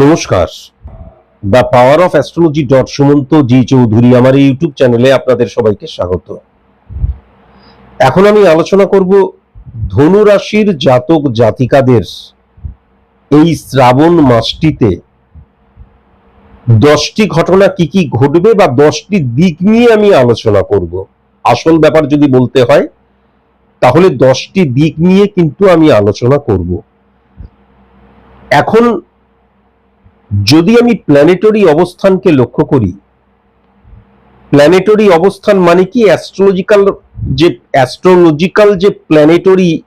নমস্কার। The power of astrology dot Sumanta G Chowdhury আমার এই ইউটিউব চ্যানেলে আপনাদের সবাইকে স্বাগত। এখন আমি আলোচনা করব ধনু রাশির জাতক জাতিকাদের এই শ্রাবণ মাসটিতে দশটি ঘটনা কি কি ঘটবে বা দশটি দিক নিয়ে আমি আলোচনা করব। আসল ব্যাপার যদি বলতে হয়, তাহলে দশটি দিক নিয়ে কিন্তু আমি আলোচনা করব। এখন যদি আমি প্ল্যানেটরি অবস্থানকে লক্ষ্য করি প্ল্যানেটরি অবস্থান মানে কি? অ্যাস্ট্রোলজিক্যাল যে অ্যাস্ট্রোলজিক্যাল যে প্ল্যানেটরি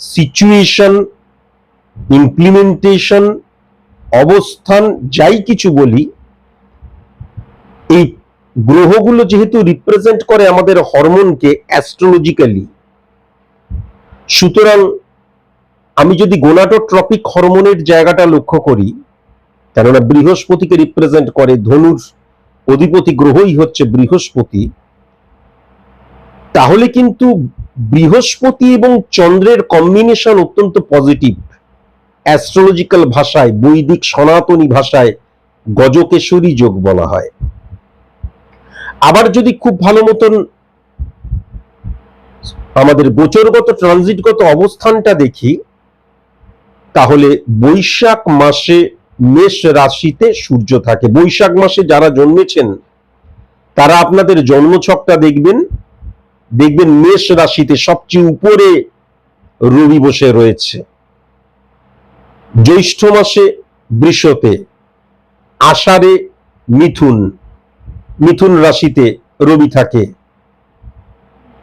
সিচুয়েশন ইমপ্লিমেন্টেশন অবস্থান, যাই কিছু বলি, এই গ্রহগুলো যেহেতু রিপ্রেজেন্ট করে আমাদের হরমোনকে অ্যাস্ট্রোলজিক্যালি সুতরাং আমি যদি গোনাটোট্রপিক হরমোনের জায়গাটা লক্ষ্য করি কেননা বৃহস্পতিকে রিপ্রেজেন্ট করে ধনুর অধিপতি গ্রহই হচ্ছে বৃহস্পতি। তাহলে কিন্তু বৃহস্পতি এবং চন্দ্রের কম্বিনেশন অত্যন্ত পজিটিভ অ্যাস্ট্রোলজিক্যাল ভাষায়, বৈদিক সনাতনী ভাষায় গজকেশরী যোগ বলা হয়। আবার যদি খুব ভালো মতন আমাদের গোচরগত ট্রানজিটগত অবস্থানটা দেখি, তাহলে বৈশাখ মাসে মেষ রাশিতে সূর্য থাকে। বৈশাখ মাসে যারা জন্মেছেন, তারা আপনাদের জন্মছকটা দেখবেন। দেখবেন মেষ রাশিতে সবচেয়ে উপরে রবি বসে রয়েছে। জ্যৈষ্ঠ মাসে বৃষতে, আষাঢ়ে মিথুন মিথুন রাশিতে রবি থাকে।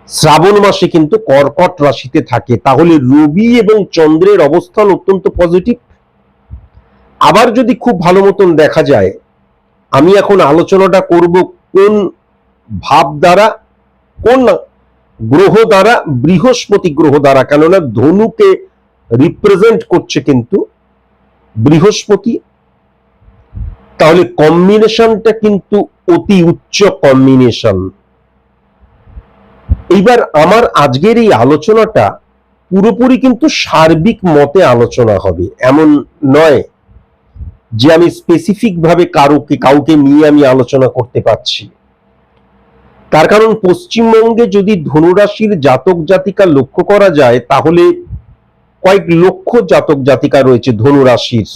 শ্রাবণ মাসে কিন্তু কর্কট রাশিতে থাকে। তাহলে রবি এবং চন্দ্রের অবস্থান অত্যন্ত পজিটিভ আবার যদি খুব ভালো মতন দেখা যায়, আমি এখন আলোচনাটা করব কোন ভাব দ্বারা, কোন গ্রহ দ্বারা, বৃহস্পতি গ্রহ দ্বারা, কেননা ধনুকে রিপ্রেজেন্ট করছে কিন্তু বৃহস্পতি। তাহলে কম্বিনেশনটা কিন্তু অতি উচ্চ কম্বিনেশন এইবার আমার আজকের এই আলোচনাটা পুরোপুরি কিন্তু সার্বিক মতে আলোচনা হবে, এমন নয়। যে আমি স্পেসিফিক ভাবে কারোকে, কাউকে নিয়ে আমি আলোচনা করতে পারছি। তার কারণ পশ্চিমবঙ্গে যদি ধনুরাশির জাতক জাতিকা লক্ষ্য করা যায়, তাহলে কয়েক লক্ষ জাতক জাতিকা রয়েছে ধনুরাশির।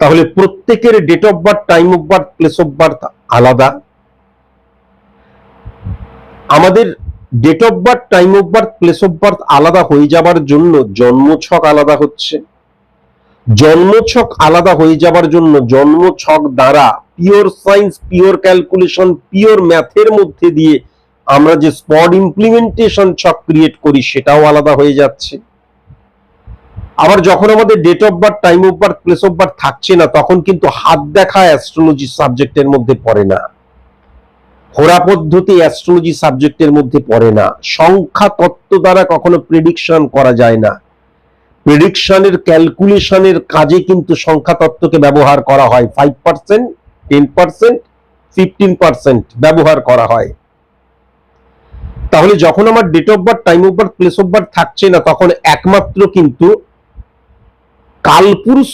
তাহলে প্রত্যেকের date of birth time of birth place of birth আলাদা। আমাদের date of birth time of birth place of birth আলাদা হয়ে যাবার জন্য জন্ম ছক আলাদা হচ্ছে। জন্মছক আলাদা হয়ে যাবার জন্য জন্মছক দ্বারা pure science pure calculation pure ম্যাথের মধ্যে দিয়ে আমরা যে স্পট ইমপ্লিমেন্টেশন ছক ক্রিয়েট করি সেটাও আলাদা হয়ে যাচ্ছে। আবার যখন আমাদের date of birth time of birth place of birth থাকছে না, তখন কিন্তু হাত দেখা অ্যাস্ট্রোলজি সাবজেক্টের মধ্যে পড়ে না। হোরা পদ্ধতি অ্যাস্ট্রোলজি সাবজেক্টের মধ্যে পড়ে না। সংখ্যা তত্ত্ব দ্বারা কখনো প্রেডিকশন করা যায় না। প্রেডিকশনের ক্যালকুলেশনের কাজে কিন্তু সংখ্যা তত্ত্বকে ব্যবহার করা হয়। Five percent ten percent fifteen ব্যবহার করা হয়। তাহলে যখন আমার date of birth time of birth place of birth থাকছে না, তখন একমাত্র কিন্তু কালপুরুষ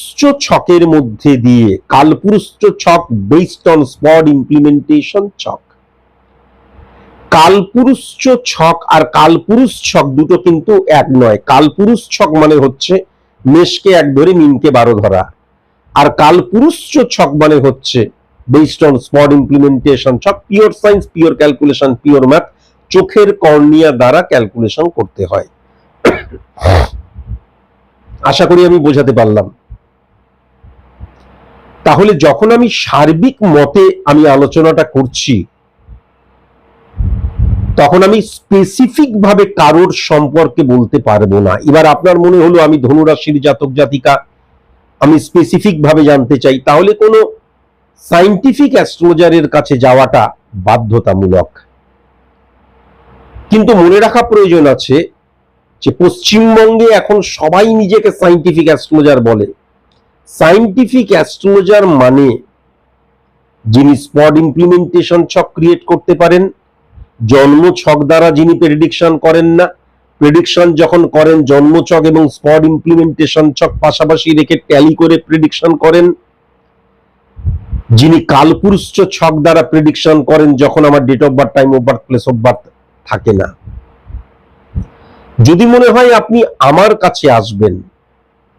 ছকের মধ্যে দিয়ে কালপুরুষ ছক বেসড অন স্পট ইমপ্লিমেন্টেশন ছক। কালপুরুষ ছক আর কালপুরুষ ছক দুটো কিন্তু এক নয়। কালপুরুষ ছক মানে হচ্ছে মেষকে এক ধরে মিনকে বারো ধরা। আর কালপুরুষ ছক মানে হচ্ছে বেসড অন স্পট ইমপ্লিমেন্টেশন ছক pure science pure calculation pure math চোখের কর্নিয়া দ্বারা ক্যালকুলেশন করতে হয়। আশা করি আমি বোঝাতে পারলাম। তাহলে যখন আমি সার্বিক মতে আমি আলোচনাটা করছি তখন আমি স্পেসিফিক ভাবে কারোর সম্পর্কে বলতে পারব না। এবার আপনার মনে হলো আমি ধনুরাশির জাতক জাতিকা, আমি স্পেসিফিক ভাবে জানতে চাই, তাহলে কোনো সাইন্টিফিক অ্যাস্ট্রোলজারের কাছে যাওয়াটা বাধ্যতামূলক। কিন্তু মনে রাখা প্রয়োজন আছে যে পশ্চিমবঙ্গে এখন সবাই নিজেকে সাইন্টিফিক অ্যাস্ট্রোলজার বলে। সাইন্টিফিক অ্যাস্ট্রোলজার মানে যিনি স্পট ইমপ্লিমেন্টেশন ছক ক্রিয়েট করতে পারেন জন্ম ছক দ্বারা যিনি প্রেডিকশন করেন না প্রেডিকশন যখন করেন, জন্মছক এবং স্পট ইমপ্লিমেন্টেশন ছক পাশাপাশি রেখে ট্যালি করে প্রেডিকশন করেন। যিনি কালপুরুষ ছক দ্বারা প্রেডিকশন করেন, যখন আমার date of birth time of birth place of birth থাকে না। যদি মনে হয় আপনি আমার কাছে আসবেন,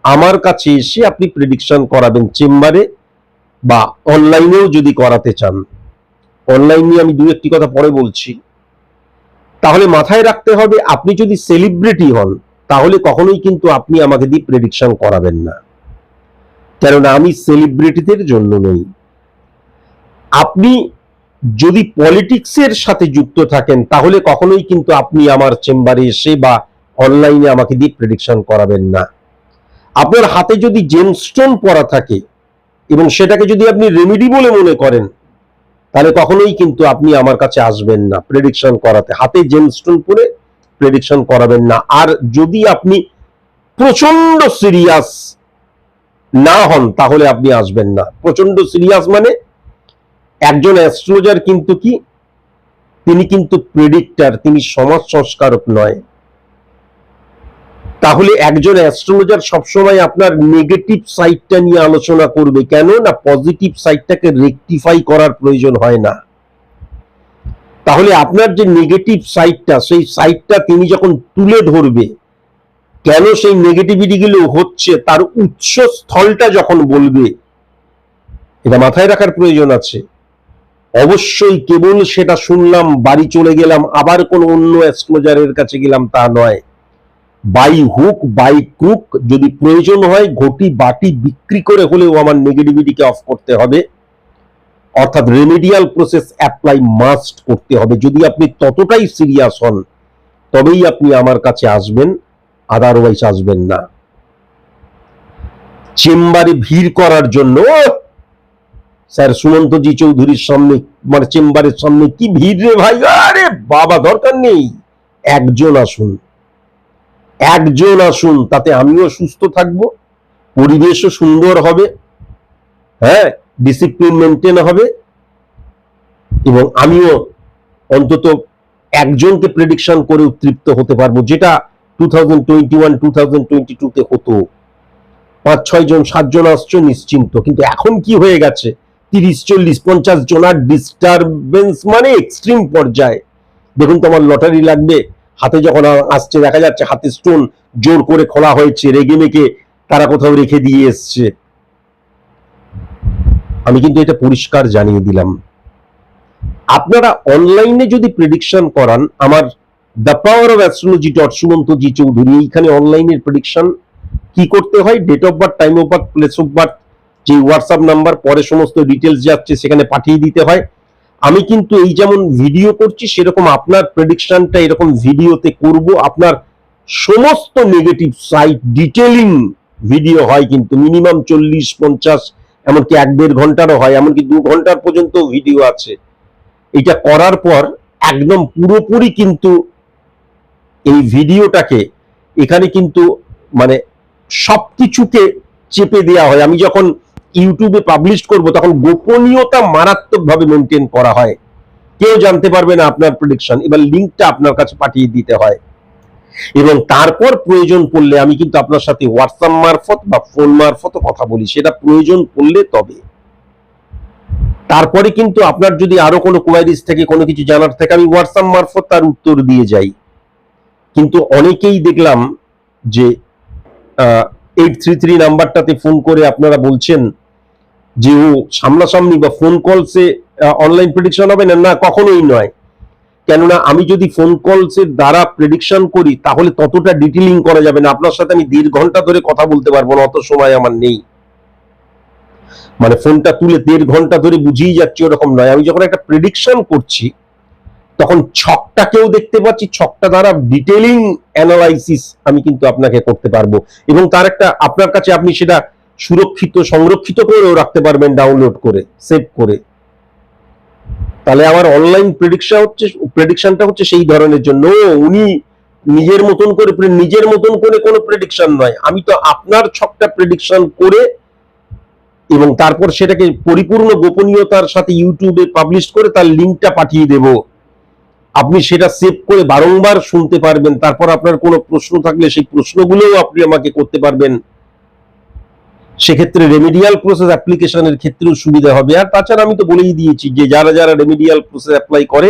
আমার কাছে এসে আপনি প্রেডিকশন করাবেন, চেম্বারে বা অনলাইনেও যদি করাতে চান। অনলাইন নিয়ে আমি দু একটি কথা পরে বলছি। তাহলে মাথায় রাখতে হবে, আপনি যদি সেলিব্রিটি হন, তাহলে কখনোই কিন্তু আপনি আমাকে দিয়ে প্রেডিকশন করাবেন না। কেননা আমি সেলিব্রিটিদের জন্য নই। আপনি যদি পলিটিক্সের সাথে যুক্ত থাকেন, তাহলে কখনোই কিন্তু আপনি আমার চেম্বারে এসে বা অনলাইনে আমাকে দিয়ে প্রেডিকশন করাবেন না। আপনার হাতে যদি জেমস্টোন পরা থাকে, এবং সেটাকে যদি আপনি রেমিডি বলে মনে করেন তাহলে কখনোই কিন্তু আপনি আমার কাছে আসবেন না। প্রেডিকশন করাতে। হাতে জেমস্টোন পরে প্রেডিকশন করাবেন না। আর যদি আপনি প্রচণ্ড সিরিয়াস না হন, তাহলে আপনি আসবেন না। প্রচণ্ড সিরিয়াস মানে একজন অ্যাস্ট্রোলজার কিন্তু কি? তিনি কিন্তু প্রেডিক্টার তিনি সমাজ সংস্কারক নয়। তাহলে একজন অ্যাস্ট্রোলজার সবসময় আপনার নেগেটিভ সাইডটা নিয়ে আলোচনা করবে। কেন না পজিটিভ সাইডটাকে রেকটিফাই করার প্রয়োজন হয় না। তাহলে আপনার যে নেগেটিভ সাইডটা সেই সাইডটা তিনি যখন তুলে ধরবে, কেন সেই নেগেটিভিটি গুলো হচ্ছে, তার উৎস স্থলটা যখন বলবে, এটা মাথায় রাখার প্রয়োজন আছে। অবশ্যই কেবল সেটা শুনলাম, বাড়ি চলে গেলাম, আবার কোনো অন্য অ্যাস্ট্রোলজারের কাছে গেলাম, তা নয়। বাই হুক, বাই ক্রুক যদি প্রয়োজন হয়, ঘটি, বাটি বিক্রি করে হলেও আমার নেগেটিভিটিকে অফ করতে হবে। অর্থাৎ রেমেডিয়াল প্রসেস অ্যাপ্লাই মাস্ট করতে হবে। যদি আপনি ততটাই সিরিয়াস হন, তবেই আপনি আমার কাছে আসবেন আদারওয়াইজ আসবেন না। চেম্বারে ভিড় করার জন্য, স্যার সুমন্তজি চৌধুরীর সামনে মানে চেম্বারের সামনে কি ভিড় রে ভাই? আরে বাবা, দরকার নেই। একজন আসুন। একজন আসুন, তাতে আমিও সুস্থ থাকব, পরিবেশও সুন্দর হবে হ্যাঁ ডিসিপ্লিন মেনটেন হবে, এবং আমিও অন্তত একজনকে প্রেডিকশন করে উত্তৃপ্ত হতে পারব, যেটা two thousand twenty one two thousand twenty টুতে হতো। পাঁচ ছয় জন, সাতজন আসছো নিশ্চিন্ত, কিন্তু এখন কি হয়ে গেছে? তিরিশ, চল্লিশ, পঞ্চাশ জনার ডিস্টারবেন্স মানে এক্সট্রিম পর্যায়ে। দেখুন তোমার লটারি লাগবে হাতে যখন আসছে, দেখা যাচ্ছে হাতে স্টোন জোর করে খোলা হয়েছে, রেগে মেকে তারা কোথাও রেখে দিয়ে এসছে। আমি কিন্তু এটা পরিষ্কার জানিয়ে দিলাম। আপনারা অনলাইনে যদি প্রেডিকশন করান, আমার the power of astrology dot Sumanta ji Chowdhury, এইখানে অনলাইনের প্রেডিকশন কি করতে হয়? Date of birth time of birth place of birth যে হোয়াটসঅ্যাপ নাম্বার পরে সমস্ত ডিটেলস যাচ্ছে, সেখানে পাঠিয়ে দিতে হয়। আমি কিন্তু এই যেমন ভিডিও করছি, সেরকম আপনার প্রেডিকশনটা এরকম ভিডিওতে করব। আপনার সমস্ত নেগেটিভ সাইট ডিটেলিং ভিডিও হয় কিন্তু মিনিমাম চল্লিশ, পঞ্চাশ, এমনকি এক দেড় ঘন্টারও হয়, এমনকি দু ঘণ্টার পর্যন্ত ভিডিও আছে। এটা করার পর একদম পুরোপুরি কিন্তু এই ভিডিওটাকে এখানে কিন্তু মানে সবকিছুকে চেপে দেওয়া হয়। আমি যখন ইউটিউবে পাবলিশ করব, তখন গোপনীয়তা মারাত্মকভাবে মেনটেন করা হয়। কেউ জানতে পারবে না আপনার প্রেডিকশন এবার লিঙ্কটা আপনার কাছে পাঠিয়ে দিতে হয়। এবং তারপর প্রয়োজন পড়লে আমি কিন্তু আপনার সাথে হোয়াটসঅ্যাপ মারফত বা ফোন মারফত কথা বলি, সেটা প্রয়োজন পড়লে তবে। তারপরে কিন্তু আপনার যদি আরও কোনো কোয়ারিজ থেকে, কোনো কিছু জানার থাকে, আমি হোয়াটসঅ্যাপ মারফত তার উত্তর দিয়ে যাই। কিন্তু অনেকেই দেখলাম যে এইট থ্রি থ্রি নাম্বারটাতে ফোন করে আপনারা বলছেন যে ও সামনাসামনি বা ফোন কলসে অনলাইন প্রেডিকশন হবে না না, কখনোই নয়। কেননা আমি যদি ফোন কলসের দ্বারা প্রেডিকশন করি, তাহলে ততটা ডিটেলিং করা যাবে না। আপনার সাথে আমি দেড় ঘণ্টা ধরে কথা বলতে পারব না, অত সময় আমার নেই। মানে ফোনটা তুলে দেড় ঘণ্টা ধরে বুঝিয়ে যাচ্ছি ওরকম নয়। আমি যখন একটা প্রেডিকশন করছি, তখন ছকটাকেও দেখতে পাচ্ছি, ছকটা দ্বারা ডিটেলিং অ্যানালাইসিস আমি কিন্তু আপনাকে করতে পারব। এবং তার একটা, আপনার কাছে আপনি সেটা সুরক্ষিত, সংরক্ষিত করেও রাখতে পারবেন ডাউনলোড করে সেভ করে। তাহলে আমার অনলাইন প্রেডিকশন হচ্ছে প্রেডিকশনটা হচ্ছে সেই ধরনের জন্য। উনি নিজের মতন করে নিজের মতন করে কোনো প্রেডিকশন নয়। আমি তো আপনার ছকটা প্রেডিকশন করে এবং তারপর সেটাকে পরিপূর্ণ গোপনীয়তার সাথে ইউটিউবে পাবলিশ করে তার লিঙ্কটা পাঠিয়ে দেব। আপনি সেটা সেভ করে বারংবার শুনতে পারবেন। তারপর আপনার কোনো প্রশ্ন থাকলে সেই প্রশ্নগুলোও আপনি আমাকে করতে পারবেন। সেক্ষেত্রে রেমিডিয়াল প্রসেস অ্যাপ্লিকেশনের ক্ষেত্রেও সুবিধা হবে। আর তাছাড়া আমি তো বলেই দিয়েছি যে যারা যারা রেমিডিয়াল প্রসেস অ্যাপ্লাই করে,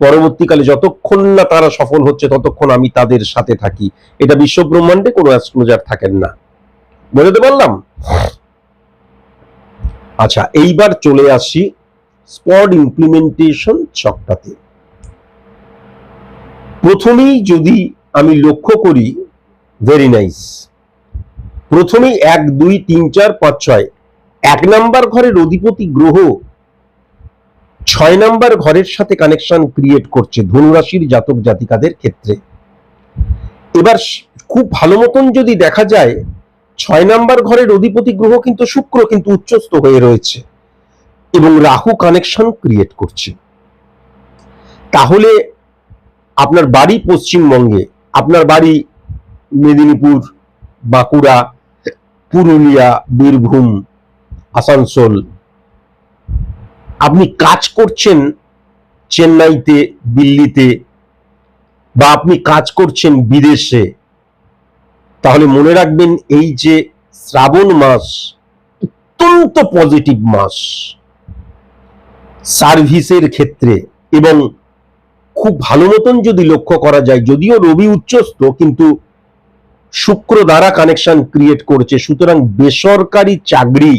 পরবর্তীকালে যতক্ষণ না তারা সফল হচ্ছে, ততক্ষণ আমি তাদের সাথে থাকি। এটা বিশ্ব ব্রহ্মাণ্ডে কোনো অ্যাস্ট্রোলজার থাকেন না। বোঝাতে পারলাম? আচ্ছা এইবার চলে আসি স্পট ইমপ্লিমেন্টেশন চকটাতে। প্রথমেই যদি আমি লক্ষ্য করি ভেরি নাইস প্রথমেই এক, দুই, তিন, চার, পাঁচ, ছয়। এক নাম্বার ঘরের অধিপতি গ্রহ ছয় নাম্বার ঘরের সাথে কানেকশন ক্রিয়েট করছে ধনুরাশির জাতক জাতিকাদের ক্ষেত্রে। এবার খুব ভালো মতন যদি দেখা যায়, ছয় নাম্বার ঘরের অধিপতি গ্রহ কিন্তু শুক্র কিন্তু উচ্চস্থ হয়ে রয়েছে এবং রাহু কানেকশন ক্রিয়েট করছে। তাহলে আপনার বাড়ি পশ্চিমবঙ্গে, আপনার বাড়ি মেদিনীপুর, বাঁকুড়া পুরুলিয়া, বীরভূম, আসানসোল। আপনি কাজ করছেন চেন্নাইতে, দিল্লিতে বা আপনি কাজ করছেন বিদেশে, তাহলে মনে রাখবেন এই যে শ্রাবণ মাস অত্যন্ত পজিটিভ মাস। সার্ভিসের ক্ষেত্রে এবং খুব ভালো মতন যদি লক্ষ্য করা যায়, যদিও রবি উচ্চস্থ, কিন্তু শুক্র দ্বারা কানেকশন ক্রিয়েট করছে। সুতরাং বেসরকারি চাকরি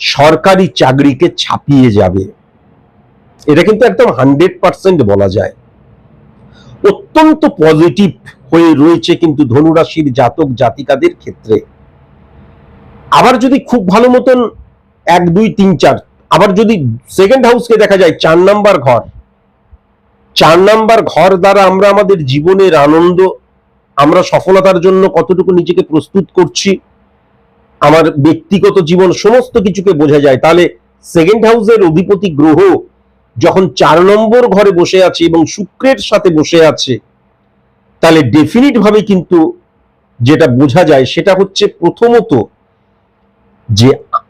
সরকারি চাকরিকে ছাপিয়ে যাবে। এটা কিন্তু একদম হান্ড্রেড পার্সেন্ট বলা যায়। অত্যন্ত পজিটিভ হয়ে রয়েছে কিন্তু ধনুরাশির জাতক জাতিকাদের ক্ষেত্রে। আবার যদি খুব ভালো মতন এক, দুই, তিন, চার, আবার যদি সেকেন্ড হাউসকে দেখা যায়, চার নাম্বার ঘর। চার নাম্বার ঘর দ্বারা আমরা আমাদের জীবনের আনন্দ আমরা সফলতার জন্য কতটুকু নিজেকে প্রস্তুত করছি, আমার ব্যক্তিগত জীবন সমস্ত কিছুকে বোঝা যায়। তাহলে সেকেন্ড হাউসের অধিপতি গ্রহ যখন চার নম্বর ঘরে বসে আছে এবং শুক্রের সাথে বসে আছে, তাহলে ডেফিনিট ভাবে কিন্তু যেটা বোঝা যায় সেটা হচ্ছে প্রথমত যে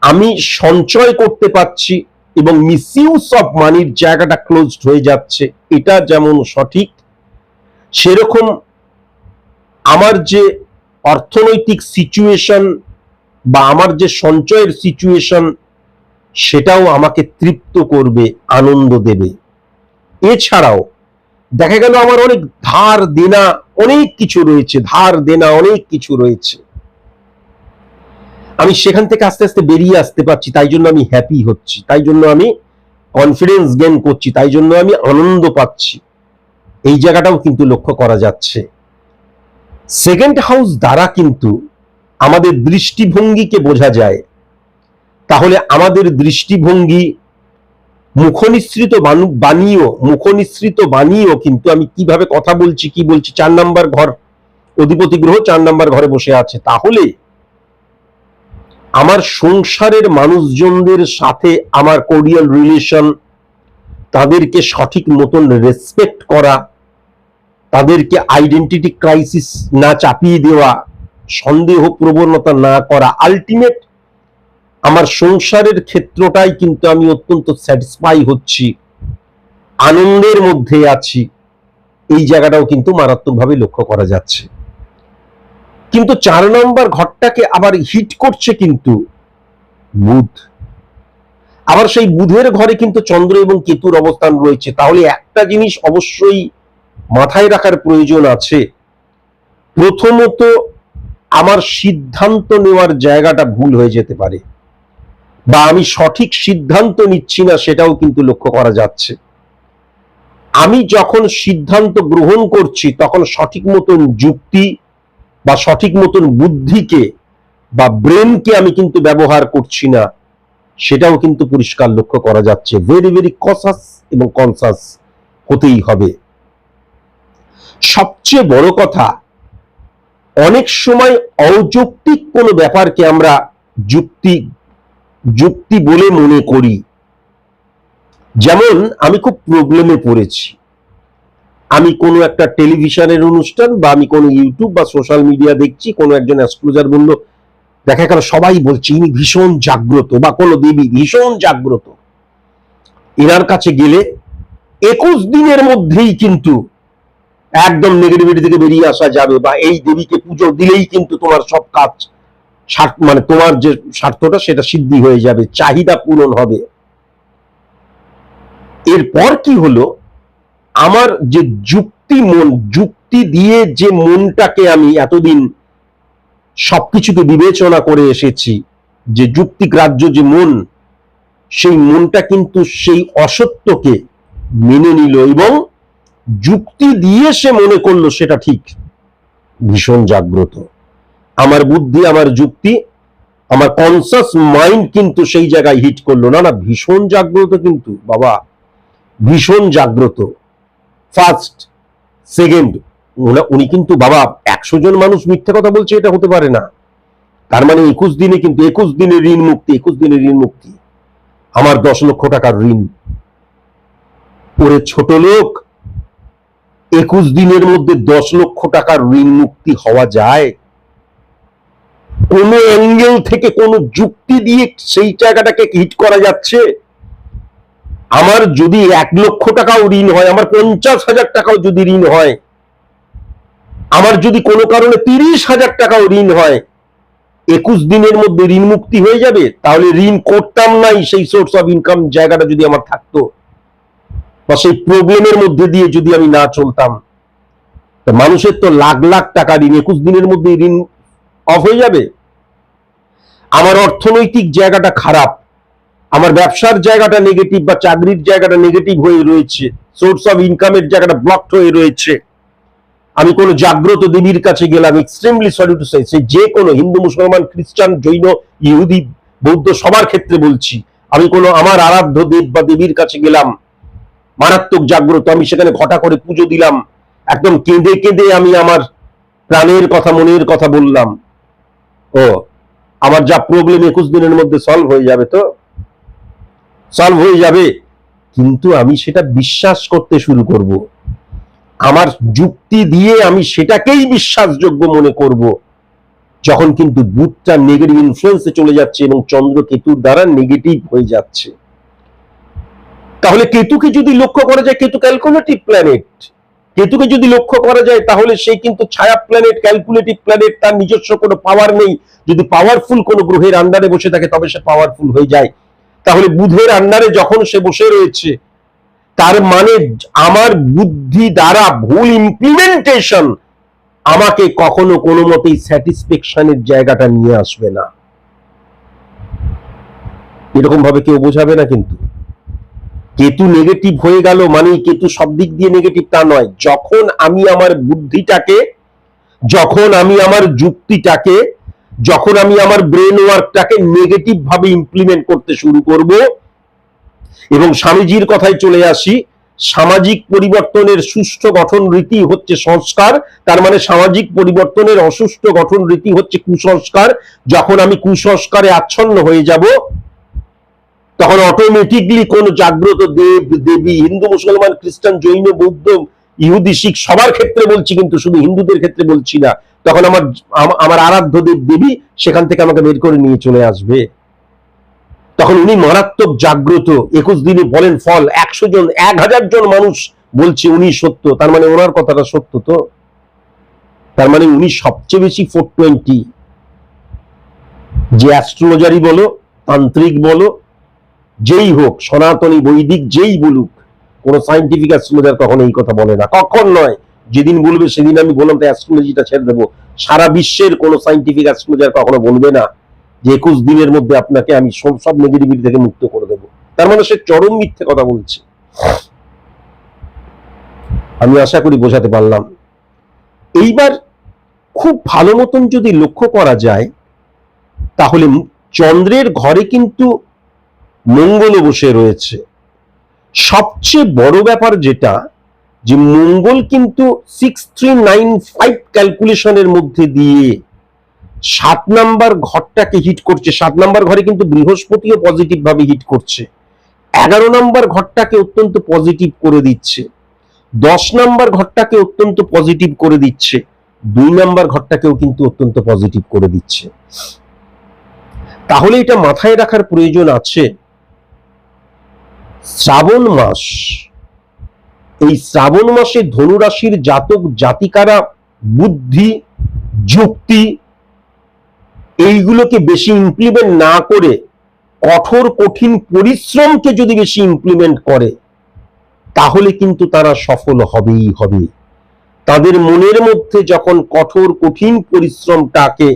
আমি সঞ্চয় করতে পারছি এবং মিসইউজ অফ মানির জায়গাটা ক্লোজড হয়ে যাচ্ছে। এটা যেমন সঠিক, সেরকম আমার যে অর্থনৈতিক সিচুয়েশন বা আমার যে সঞ্চয়ের সিচুয়েশন সেটাও আমাকে তৃপ্ত করবে, আনন্দ দেবে। এছাড়াও দেখা গেল আমার অনেক ধার দেনা, অনেক কিছু রয়েছে, ধার দেনা অনেক কিছু রয়েছে। আমি সেখান থেকে আস্তে আস্তে বেরিয়ে আসতে পারছি, তাই জন্য আমি হ্যাপি হচ্ছি, তাই জন্য আমি কনফিডেন্স গেন করছি, তাই জন্য আমি আনন্দ পাচ্ছি। এই জায়গাটাও কিন্তু লক্ষ্য করা যাচ্ছে। সেকেন্ড হাউস দ্বারা কিন্তু আমাদের দৃষ্টিভঙ্গিকে বোঝা যায়। তাহলে আমাদের দৃষ্টিভঙ্গি মুখনিসৃত বাণীও মুখনিসৃত বাণীও কিন্তু আমি কীভাবে কথা বলছি, কি বলছি, চার নাম্বার ঘর, অধিপতি গ্রহ চার নাম্বার ঘরে বসে আছে। তাহলে আমার সংসারের মানুষজনদের সাথে আমার কোরিয়াল রিলেশন তাদেরকে সঠিক মতন রেসপেক্ট করা তাদেরকে আইডেন্টিটি ক্রাইসিস না চাপিয়ে দেওয়া সন্দেহ প্রবণতা না করা আলটিমেট আমার সংসারের ক্ষেত্রটাই কিন্তু আমি অত্যন্ত স্যাটিসফাই হচ্ছি, আনন্দের মধ্যে আছি, এই জায়গাটাও কিন্তু মারাত্মকভাবে লক্ষ্য করা যাচ্ছে। কিন্তু চার নম্বর ঘরটাকে আবার হিট করছে কিন্তু বুধ। আবার সেই বুধের ঘরে কিন্তু চন্দ্র এবং কেতুর অবস্থান রয়েছে, তাহলে একটা জিনিস অবশ্যই মাথায় রাখার প্রয়োজন আছে। প্রথমত আমার সিদ্ধান্ত নেওয়ার জায়গাটা ভুল হয়ে যেতে পারে। বা আমি সঠিক সিদ্ধান্ত নিচ্ছি না সেটাও কিন্তু লক্ষ্য করা যাচ্ছে। আমি যখন সিদ্ধান্ত গ্রহণ করছি, তখন সঠিক মতন যুক্তি বা সঠিক মতন বুদ্ধিকে বা ব্রেনকে আমি কিন্তু ব্যবহার করছি না, সেটাও কিন্তু পরিষ্কার লক্ষ্য করা যাচ্ছে। ভেরি ভেরি কসাস এবং কনসাস হতেই হবে। সবচেয়ে বড় কথা, অনেক সময় অযৌক্তিক কোনো ব্যাপারকে আমরা যুক্তি যুক্তি বলে মনে করি। যেমন, আমি খুব প্রবলেমে পড়েছি। আমি কোনো একটা টেলিভিশনের অনুষ্ঠান বা আমি কোনো ইউটিউব বা সোশ্যাল মিডিয়া দেখছি, কোনো একজন অ্যাস্ট্রোলজার বলল, দেখা গেল, সবাই বলছে, ইনি ভীষণ জাগ্রত বা কোনো দেবী ভীষণ জাগ্রত। এনার কাছে গেলে একুশ দিনের মধ্যেই কিন্তু একদম নেগেটিভিটি থেকে বেরিয়ে আসা যাবে বা এই দেবীকে পুজো দিলেই কিন্তু তোমার সব কাজ মানে তোমার যে স্বার্থটা সেটা সিদ্ধি হয়ে যাবে, চাহিদা পূরণ হবে। এরপর কি হলো? আমার যে যুক্তি মন, যুক্তি দিয়ে যে মনটাকে আমি এতদিন সবকিছুকে বিবেচনা করে এসেছি, যে যুক্তিগ্রাহ্য যে মন, সেই মনটা কিন্তু সেই অসত্যকে মেনে নিল এবং যুক্তি দিয়ে সে মনে করল সেটা ঠিক। ভীষণ জাগ্রত। আমার বুদ্ধি, আমার যুক্তি, আমার কনসাস মাইন্ড কিন্তু সেই জায়গায় হিট করল। না না, ভীষণ জাগ্রত কিন্তু, বাবা। ভীষণ জাগ্রত। ফার্স্ট সেকেন্ড উনি কিন্তু, বাবা, একশো জন মানুষ মিথ্যে কথা বলছে, এটা হতে পারে না। তার মানে একুশ দিনে কিন্তু, একুশ দিনের ঋণ মুক্তি, একুশ দিনের ঋণ মুক্তি। আমার দশ লক্ষ টাকার ঋণ। ওরে ছোট লোক একুশ দিনের মধ্যে দশ লক্ষ টাকার ঋণ মুক্তি হওয়া যায়? কোন অ্যাঙ্গেল থেকে কোন যুক্তি দিয়ে সেই জায়গাটাকে হিট করা যাচ্ছে? আমার যদি এক লক্ষ টাকাও ঋণ হয়, আমার পঞ্চাশ হাজার টাকাও যদি ঋণ হয়, আমার যদি কোনো কারণে তিরিশ হাজার টাকাও ঋণ হয়, একুশ দিনের মধ্যে ঋণ মুক্তি হয়ে যাবে? তাহলে ঋণ করতাম নাই, সেই সোর্স অফ ইনকাম জায়গাটা যদি আমার থাকতো। বা সেই প্রবলেমের মধ্যে দিয়ে যদি আমি না চলতাম মানুষের তো লাখ লাখ টাকা ঋণ, একুশ দিনের মধ্যে ঋণ অফ হয়ে যাবে। আমার অর্থনৈতিক জায়গাটা খারাপ, আমার ব্যবসার জায়গাটা নেগেটিভ বা চাকরির জায়গাটা নেগেটিভ হয়ে রয়েছে সোর্স অফ ইনকামের জায়গাটা ব্লকড হয়ে রয়েছে। আমি কোনো জাগ্রত দেবীর কাছে গেলাম এক্সট্রিমলি সরি টু সে যে কোনো হিন্দু, মুসলমান, খ্রিস্টান, জৈন, ইহুদি, বৌদ্ধ সবার ক্ষেত্রে বলছি, আমি কোনো আমার আরাধ্য দেব বা দেবীর কাছে গেলাম মারাত্মক জাগ্রত, আমি সেখানে ঘটা করে পুজো দিলাম। একদম কেঁদে কেঁদে আমি আমার প্রাণের কথা, মনের কথা বললাম। ও, আমার যা প্রবলেম একুশ দিনের মধ্যে সলভ হয়ে যাবে তো? সলভ হয়ে যাবে। কিন্তু আমি সেটা বিশ্বাস করতে শুরু করব। আমার যুক্তি দিয়ে আমি সেটাকেই বিশ্বাসযোগ্য মনে করব। যখন কিন্তু বুধটা নেগেটিভ ইনফ্লুয়েন্সে চলে যাচ্ছে এবং চন্দ্র কেতুর দ্বারা নেগেটিভ হয়ে যাচ্ছে। তাহলে কেতুকে যদি লক্ষ্য করা যায়, কেতু ক্যালকুলেটিভ প্ল্যানেট কেতুকে যদি লক্ষ্য করা যায়, তাহলে সে কিন্তু ছায়া প্ল্যানেট ক্যালকুলেটিভ প্ল্যানেট তার নিজস্ব কোনো পাওয়ার নেই। যদি পাওয়ারফুল কোনো গ্রহের আন্ডারে বসে থাকে, তবে সে পাওয়ারফুল হয়ে যায়। তাহলে বুধের আন্ডারে যখন সে বসে রয়েছে, তার মানে আমার বুদ্ধি দ্বারা ভুল ইমপ্লিমেন্টেশন আমাকে কখনো কোনো মতেই স্যাটিসফ্যাকশনের জায়গাটা নিয়ে আসবে না। এরকম ভাবে কেউ বোঝাবে না কিন্তু। কেতু নেগেটিভ হয়ে গেল মানে কেতু সব দিক দিয়ে নেগেটিভ তা নয়। যখন আমি আমার বুদ্ধিটাকে, যখন আমি আমার যুক্তিটাকে, যখন আমি আমার ব্রেন ওয়ার্কটাকে নেগেটিভ ভাবে ইমপ্লিমেন্ট করতে শুরু করব, এবং স্বামীজির কথায় চলে আসি, সামাজিক পরিবর্তনের সুষ্ঠু গঠন রীতি হচ্ছে সংস্কার, তার মানে সামাজিক পরিবর্তনের অসুষ্ঠ গঠন রীতি হচ্ছে কুসংস্কার। যখন আমি কুসংস্কারে আচ্ছন্ন হয়ে যাব তখন অটোমেটিকলি কোন জাগ্রত দেব, দেবী, হিন্দু, মুসলমান, খ্রিস্টান, জৈন, বৌদ্ধ, ইহুদি, শিখ সবার ক্ষেত্রে বলছি কিন্তু শুধু হিন্দুদের ক্ষেত্রে বলছি না। তখন আমার আমার আরাধ্য দেব, দেবী সেখান থেকে আমাকে বের করে নিয়ে চলে আসবে। তখন উনি মারাত্মক জাগ্রত, একুশ দিনে বলেন, ফল, একশো জন, এক হাজার জন মানুষ, বলছে উনি সত্য। তার মানে ওনার কথাটা সত্য তো? তার মানে উনি সবচেয়ে বেশি ফোর টোয়েন্টি যে অ্যাস্ট্রোলজারই বলো, তান্ত্রিক বলো যেই হোক, সনাতনী বৈদিক যেই বলুক, কোনো সাইন্টিফিক অ্যাস্ট্রোলজার কখনো এই কথা বলে না। কখন নয়, যেদিন বলবে সেদিন আমি বললাম তো অ্যাস্ট্রোলজিটা ছেড়ে দেবো। সারা বিশ্বের কোনো সাইন্টিফিক অ্যাস্ট্রোলজার কখনো বলবে না যে একুশ দিনের মধ্যে আপনাকে আমি সব সব নেগেটিভিটি থেকে মুক্ত করে দেবো। তার মানে সে চরম মিথ্যে কথা বলছে। আমি আশা করি বোঝাতে পারলাম। এইবার খুব ভালো মতন যদি লক্ষ্য করা যায়, তাহলে চন্দ্রের ঘরে কিন্তু মঙ্গলও বসে রয়েছে। সবচেয়ে বড় ব্যাপার যেটা, যে মঙ্গল কিন্তু সিক্স থ্রি নাইন ফাইভ ক্যালকুলেশনের মধ্যে দিয়ে সাত নাম্বার ঘরটাকে হিট করছে। সাত নাম্বার ঘরে কিন্তু বৃহস্পতিও পজিটিভ ভাবে হিট করছে। এগারো নাম্বার ঘরটাকে অত্যন্ত পজিটিভ করে দিচ্ছে। দশ নাম্বার ঘরটাকে অত্যন্ত পজিটিভ করে দিচ্ছে। দুই নাম্বার ঘরটাকেও কিন্তু অত্যন্ত পজিটিভ করে দিচ্ছে। তাহলে এটা মাথায় রাখার প্রয়োজন আছে। শ্রাবণ মাস। এই শ্রাবণ মাসে ধনুরাশির জাতক জাতিকারা বুদ্ধি, যুক্তি, এইগুলোকে বেশি ইমপ্লিমেন্ট না করে কঠোর, কঠিন পরিশ্রমকে যদি বেশি ইমপ্লিমেন্ট করে, তাহলে কিন্তু তারা সফল হবেই হবে। তাদের মনের মধ্যে যখন কঠোর, কঠিন পরিশ্রমটাকে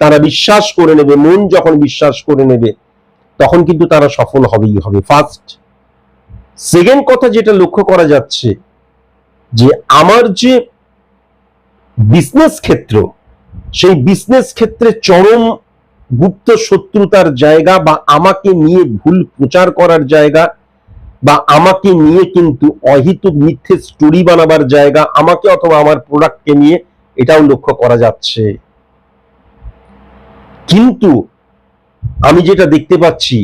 তারা বিশ্বাস করে নেবে, মন যখন বিশ্বাস করে নেবে, তখন কিন্তু তারা সফল হবেই হবে। ফার্স্ট সেকেন্ড কথা যেটা লক্ষ্য করা যাচ্ছে, যে আমার যে বিজনেস ক্ষেত্র, সেই বিজনেস ক্ষেত্রে চরম গুপ্ত শত্রুতার জায়গা বা আমাকে নিয়ে ভুল প্রচার করার জায়গা বা আমাকে নিয়ে কিন্তু অহিতুক মিথ্যে স্টোরি বানাবার জায়গা, আমাকে অথবা আমার প্রোডাক্টকে নিয়ে এটাও লক্ষ্য করা যাচ্ছে। কিন্তু আমি যেটা দেখতে পাচ্ছি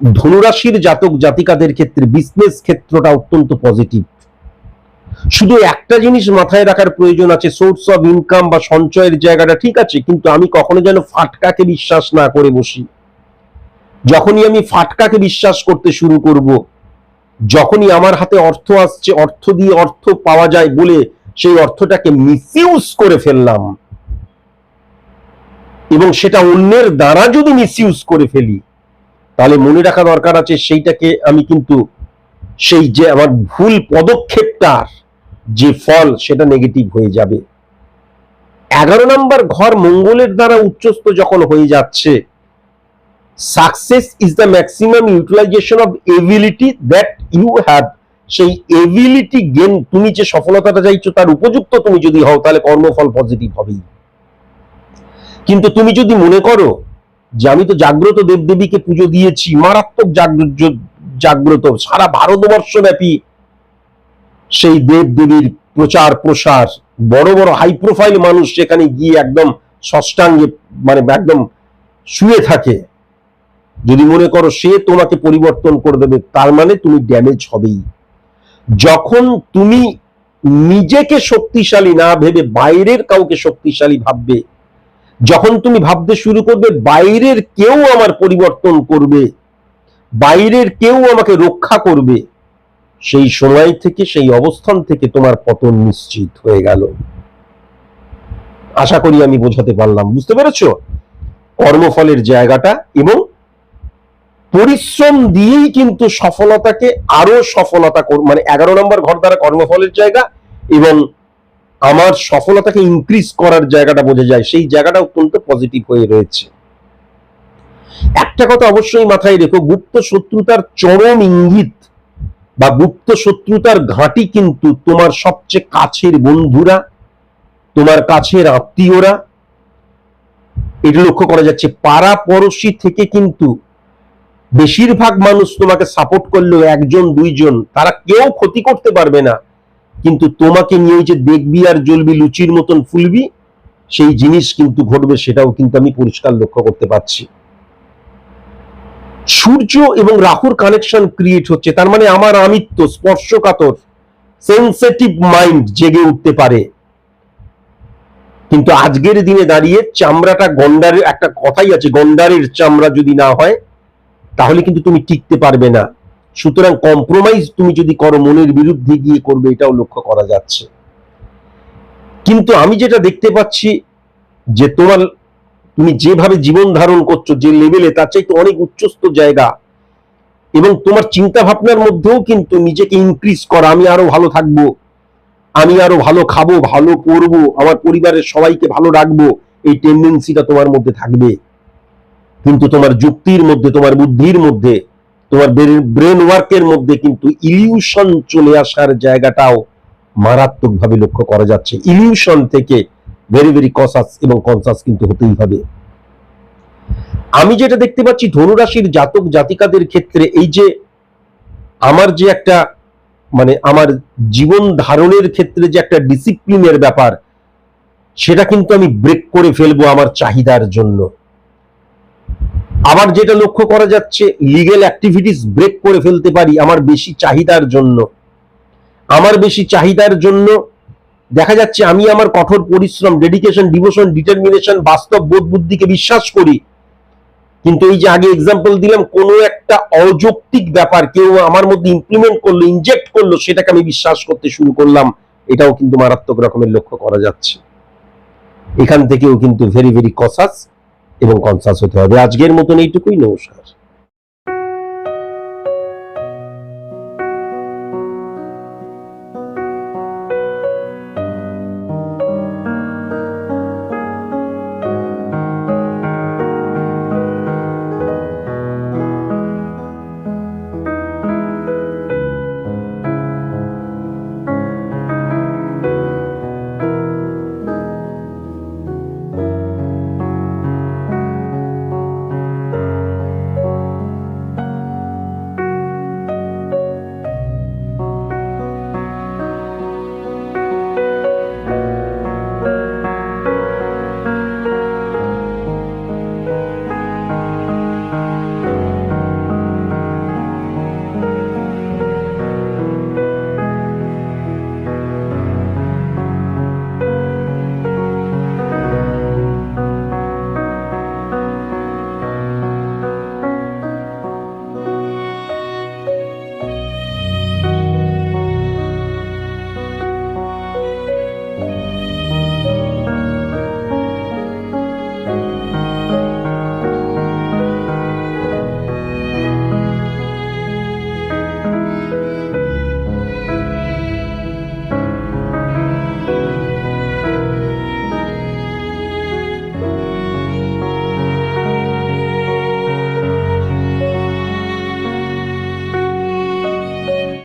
ধনুরাশির জাতক জাতিকাদের ক্ষেত্রে বিজনেস ক্ষেত্রটা অত্যন্ত পজিটিভ শুধু একটা জিনিস মাথায় রাখার প্রয়োজন আছে সোর্স অফ ইনকাম বা সঞ্চয়ের জায়গাটা ঠিক আছে, কিন্তু আমি কখনো যেন ফাটকাকে বিশ্বাস না করে বসি। যখনই আমি ফাটকাকে বিশ্বাস করতে শুরু করব, যখনই আমার হাতে অর্থ আসছে, অর্থ দিয়ে অর্থ পাওয়া যায় বলে সেই অর্থটাকে মিসইউজ করে ফেললাম। এবং সেটা অন্যের দ্বারা যদি মিসইউজ করে ফেলি তাহলে মনে রাখা দরকার আছে, সেইটাকে আমি কিন্তু সেই যে আমার ভুল পদক্ষেপটার যে ফল, সেটা নেগেটিভ হয়ে যাবে। এগারো নম্বর ঘর মঙ্গলের দ্বারা উচ্চস্থ যখন হয়ে যাচ্ছে success is the maximum utilization of ability that you have সেই এবিলিটি গেন তুমি যে সফলতাটা চাইছো, তার উপযুক্ত তুমি যদি হও, তাহলে কর্মফল পজিটিভ হবেই। কিন্তু তুমি যদি মনে করো যে আমি তো জাগ্রত দেবদেবীকে পুজো দিয়েছি, মারাত্মক জাগ্রত, সারা ভারতবর্ষ ব্যাপী সেই দেব দেবীর প্রচার প্রসার, বড় বড় হাই প্রোফাইল মানুষ সেখানে গিয়ে একদম ষষ্ঠাঙ্গে মানে একদম শুয়ে থাকে। যদি মনে করো সে তোমাকে পরিবর্তন করে দেবে, তার মানে তুমি ড্যামেজ হবেই। যখন তুমি নিজেকে শক্তিশালী না ভেবে বাইরের কাউকে শক্তিশালী ভাববে যখন তুমি ভাবতে শুরু করবে, বাইরের কেউ আমার পরিবর্তন করবে, বাইরের কেউ আমাকে রক্ষা করবে, সেই সময় থেকে, সেই অবস্থান থেকে তোমার পতন নিশ্চিত হয়ে গেল। আশা করি আমি বোঝাতে পারলাম, বুঝতে পেরেছ? কর্মফলের জায়গাটা এবং পরিশ্রম দিয়েই কিন্তু সফলতাকে আরও সফলতা মানে এগারো নম্বর ঘর দ্বারা কর্মফলের জায়গা এবং আমার সফলতাকে ইনক্রিজ করার জায়গাটা বোঝা যায়, সেই জায়গাটা অত্যন্ত পজিটিভ হয়ে রয়েছে। একটা কথা অবশ্যই মাথায় রেখো, গুপ্ত শত্রুতার চরম ইঙ্গিত বা গুপ্ত শত্রুতার ঘাঁটি কিন্তু তোমার সবচেয়ে কাছের বন্ধুরা, তোমার কাছের আত্মীয়রা, এটা লক্ষ্য করা যাচ্ছে, পাড়া পড়শি থেকে কিন্তু বেশিরভাগ মানুষ তোমাকে সাপোর্ট করলেও একজন, দুইজন, তারা কেউ ক্ষতি করতে পারবে না। কিন্তু তোমাকে নিয়ে যে দেখবি আর জ্বলবি লুচির মতন ফুলবি, সেই জিনিস কিন্তু ঘটবে, সেটাও কিন্তু আমি পরিষ্কার লক্ষ্য করতে পারছি। সূর্য এবং রাহুর কানেকশন ক্রিয়েট হচ্ছে, তার মানে আমার আমিত্ব, স্পর্শকাতর সেন্সিটিভ মাইন্ড জেগে উঠতে পারে। কিন্তু আজকের দিনে দাঁড়িয়ে চামড়াটা গন্ডারের, একটা কথাই আছে, গন্ডারের চামড়া যদি না হয়, তাহলে কিন্তু তুমি টিকতে পারবে না। সুতরাং কম্প্রোমাইজ তুমি যদি করো, মনের বিরুদ্ধে গিয়ে করবে, এটাও লক্ষ্য করা যাচ্ছে। কিন্তু আমি যেটা দেখতে পাচ্ছি যে তোমার, তুমি যেভাবে জীবন ধারণ করছ, যে লেভেলে তার চাইতে অনেক উচ্চস্ত জায়গা। এবং তোমার চিন্তা ভাবনার মধ্যেও কিন্তু নিজেকে ইনক্রিজ করা, আমি আরও ভালো থাকব, আমি আরও ভালো খাব, ভালো পরবো আমার পরিবারের সবাইকে ভালো রাখব, এই টেন্ডেন্সিটা তোমার মধ্যে থাকবে। কিন্তু তোমার যুক্তির মধ্যে, তোমার বুদ্ধির মধ্যে তোমার ব্রেন ওয়ার্কের মধ্যে কিন্তু ইলিউশন চলে আসার জায়গাটাও মারাত্মকভাবে লক্ষ্য করা যাচ্ছে। ইলিউশন থেকে ভেরি ভেরি কসাস এবং কনসাস কিন্তু হতেই হবে। আমি যেটা দেখতে পাচ্ছি, ধনুরাশির জাতক জাতিকাদের ক্ষেত্রে এই যে আমার যে একটা মানে আমার জীবন ধারণের ক্ষেত্রে যে একটা ডিসিপ্লিনের ব্যাপার, সেটা কিন্তু আমি ব্রেক করে ফেলব আমার চাহিদার জন্য। আবার যেটা লক্ষ্য করা যাচ্ছে লিগেল অ্যাক্টিভিটিস ব্রেক করে ফেলতে পারি আমার বেশি চাহিদার জন্য। আমার বেশি চাহিদার জন্য দেখা যাচ্ছে আমি আমার কঠোর পরিশ্রম ডেডিকেশন ডিভোশন ডিটারমিনেশন বাস্তব বোধ বুদ্ধিকে বিশ্বাস করি। কিন্তু এই যে আগে এক্সাম্পল দিলাম, কোনো একটা অযৌক্তিক ব্যাপার কেউ আমার মধ্যে ইমপ্লিমেন্ট করল ইনজেক্ট করল, সেটাকে আমি বিশ্বাস করতে শুরু করলাম, এটাও কিন্তু মারাত্মক রকমের লক্ষ্য করা যাচ্ছে। এখান থেকেও কিন্তু ভেরি ভেরি কসাস এবং কনসাস হতে হবে। আজকের মতন এইটুকুই নমস্কার।